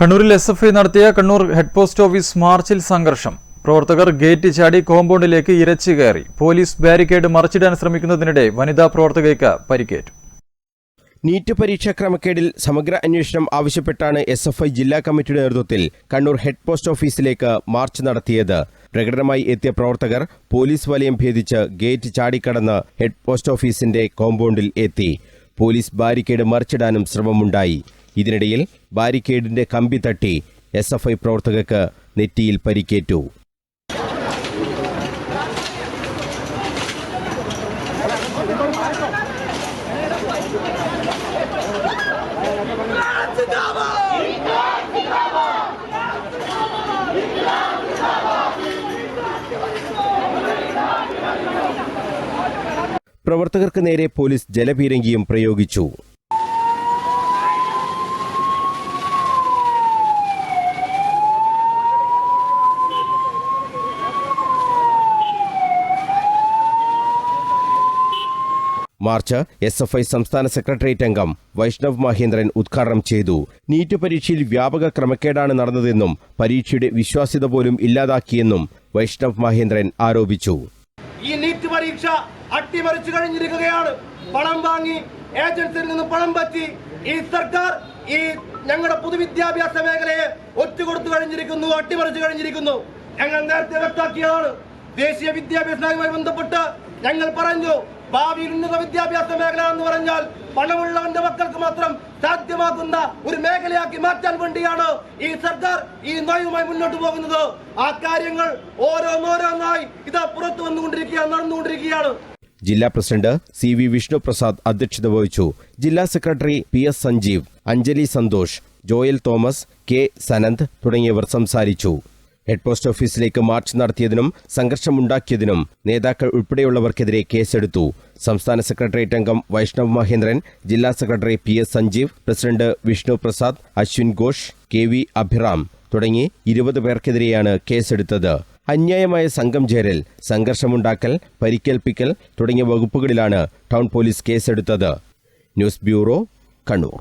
കണ്ണൂരിൽ S F I നടത്തിയ Kannur head post office മാർച്ചിൽ സംഘർഷം. പ്രവർത്തകർ ഗേറ്റ് ചാടി കോമ്പൗണ്ടിലേക്ക് ഇരച്ചു കയറി. പോലീസ് ബാരിക്കേഡ് മറിച്ചിടാൻ ശ്രമിക്കുന്നതിനിടെ വനിതാ പ്രവർത്തകയ്ക്ക് പരിക്കേറ്റു. നീറ്റ് പരീക്ഷാ ക്രമക്കേടിൽ സമഗ്ര അന്വേഷണം ആവശ്യപ്പെട്ടാണ് എസ് എഫ് ഐ ജില്ലാ കമ്മിറ്റിയുടെ നേതൃത്വത്തിൽ കണ്ണൂർ ഹെഡ് പോസ്റ്റ് ഓഫീസിലേക്ക് മാർച്ച് നടത്തിയത്. പ്രകടനമായി എത്തിയ പ്രവർത്തകർ പോലീസ് വലയം ഭേദിച്ച് ഗേറ്റ് ചാടിക്കടന്ന് ഹെഡ് പോസ്റ്റ് ഓഫീസിന്റെ കോമ്പൗണ്ടിൽ എത്തി. പോലീസ് ബാരിക്കേഡ് മറിച്ചിടാനും ശ്രമമുണ്ടായി. ഇതിനിടയിൽ ബാരിക്കേഡിന്റെ കമ്പി തട്ടി എസ് എഫ് ഐ പ്രവർത്തകർക്ക് നെറ്റിയിൽ പരിക്കേറ്റു. പ്രവർത്തകർക്ക് നേരെ പോലീസ് ജലപീരങ്കിയും പ്രയോഗിച്ചു. മാർച്ച് എസ് എഫ് ഐ സംസ്ഥാന സെക്രട്ടേറിയറ്റ് അംഗം വൈഷ്ണവ് മഹേന്ദ്രൻ ഉദ്ഘാടനം ചെയ്തു. നീറ്റ് പരീക്ഷയിൽ വ്യാപക ക്രമക്കേടാണ് നടന്നതെന്നും പരീക്ഷയുടെ വിശ്വാസ്യത പോലും ഇല്ലാതാക്കിയെന്നും വൈഷ്ണവ് മഹേന്ദ്രൻ ആരോപിച്ചു. ഈ നീറ്റ് പരീക്ഷ അട്ടിമറിച്ചു കഴിഞ്ഞിരിക്കുകയാണ്. പണം വാങ്ങി ഏജൻസിയിൽ നിന്ന് പണം പറ്റി ഈ സർക്കാർ ഈ ഞങ്ങളുടെ പൊതുവിദ്യാഭ്യാസ മേഖലയെ ഒറ്റുകൊടുത്തു കഴിഞ്ഞിരിക്കുന്നു അട്ടിമറിച്ചു കഴിഞ്ഞിരിക്കുന്നു. ഞങ്ങൾ നേരത്തെ വ്യക്താക്കിയതാണ് ദേശീയ വിദ്യാഭ്യാസ ബന്ധപ്പെട്ട് ഞങ്ങൾ പറഞ്ഞു ഭാവിയിൽ ഉന്നത വിദ്യാഭ്യാസ മേഖല എന്ന് പറഞ്ഞാൽ പണമുള്ളവന്റെ മക്കൾക്ക് മാത്രം സാധ്യമാകുന്ന ഒരു മേഖലയാക്കി മാറ്റാൻ വേണ്ടിയാണ് ഈ സർക്കാർ ഈ നയവുമായി മുന്നോട്ട് പോകുന്നത്. ആ കാര്യങ്ങൾ ഓരോന്നോരോന്നായി ഇത് പുറത്തു വന്നുകൊണ്ടിരിക്കുകയാണ് നടന്നുകൊണ്ടിരിക്കുകയാണ്. ജില്ലാ പ്രസിഡന്റ് സി വി വിഷ്ണുപ്രസാദ് അധ്യക്ഷത വഹിച്ചു. ജില്ലാ secretary P S Sanjeev Anjali Santhosh Joel Thomas K Sanand തുടങ്ങിയവർ സംസാരിച്ചു. ഹെഡ് പോസ്റ്റ് ഓഫീസിലേക്ക് മാർച്ച് നടത്തിയതിനും സംഘർഷമുണ്ടാക്കിയതിനും നേതാക്കൾ ഉൾപ്പെടെയുള്ളവർക്കെതിരെ കേസെടുത്തു. സംസ്ഥാന സെക്രട്ടേറിയറ്റ് അംഗം വൈഷ്ണവ് മഹേന്ദ്രൻ ജില്ലാ secretary P S Sanjeev president Vishnu Prasad Ashwin Ghosh K V Abhiram തുടങ്ങി ഇരുപത് പേർക്കെതിരെയാണ് കേസെടുത്തത്. അന്യായമായ സംഘം ചേരൽ സംഘർഷമുണ്ടാക്കൽ പരിക്കേൽപ്പിക്കൽ തുടങ്ങിയ വകുപ്പുകളിലാണ് ടൗൺ പോലീസ് കേസെടുത്തത്. News bureau Kannur.